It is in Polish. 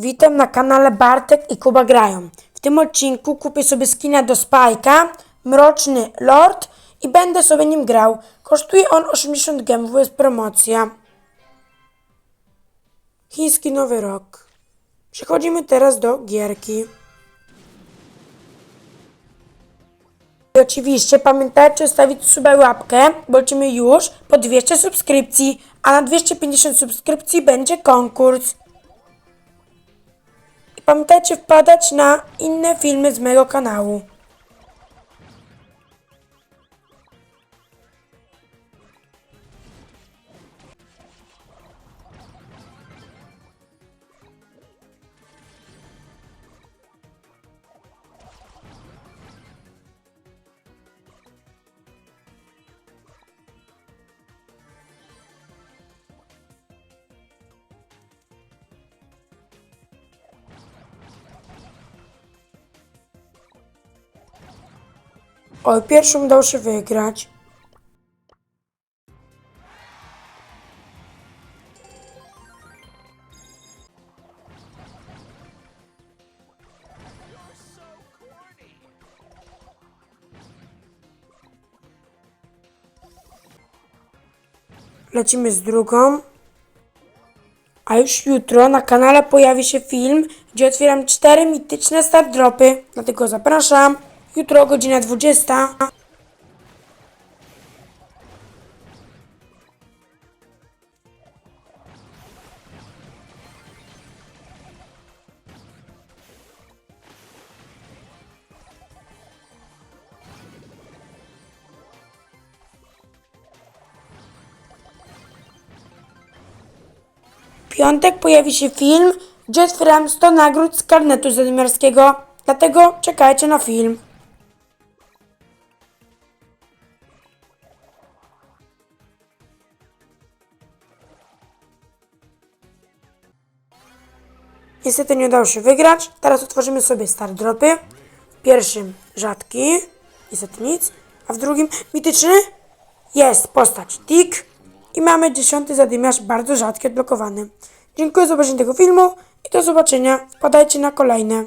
Witam na kanale Bartek i Kuba Grają. W tym odcinku kupię sobie skina do Spajka, Mroczny Lord i będę sobie nim grał. Kosztuje on 80 gemów, jest promocja. Chiński Nowy Rok. Przechodzimy teraz do gierki. I oczywiście pamiętajcie zostawić suba łapkę, bo lecimy już po 200 subskrypcji, a na 250 subskrypcji będzie konkurs. Pamiętajcie wpadać na inne filmy z mojego kanału. Oj, pierwszą udało się wygrać. Lecimy z drugą. A już jutro na kanale pojawi się film, gdzie otwieram cztery mityczne start dropy. Dlatego zapraszam. Jutro godzina 20. W piątek pojawi się film, gdzie otwieram 100 nagród z karnetu zadymiarskiego. Dlatego czekajcie na film. Niestety nie udało się wygrać. Teraz otworzymy sobie star dropy. W pierwszym rzadki, niestety nic, a w drugim mityczny jest postać Tick i mamy dziesiąty zadymiarz bardzo rzadki odblokowany. Dziękuję za obejrzenie tego filmu i do zobaczenia. Wpadajcie na kolejne.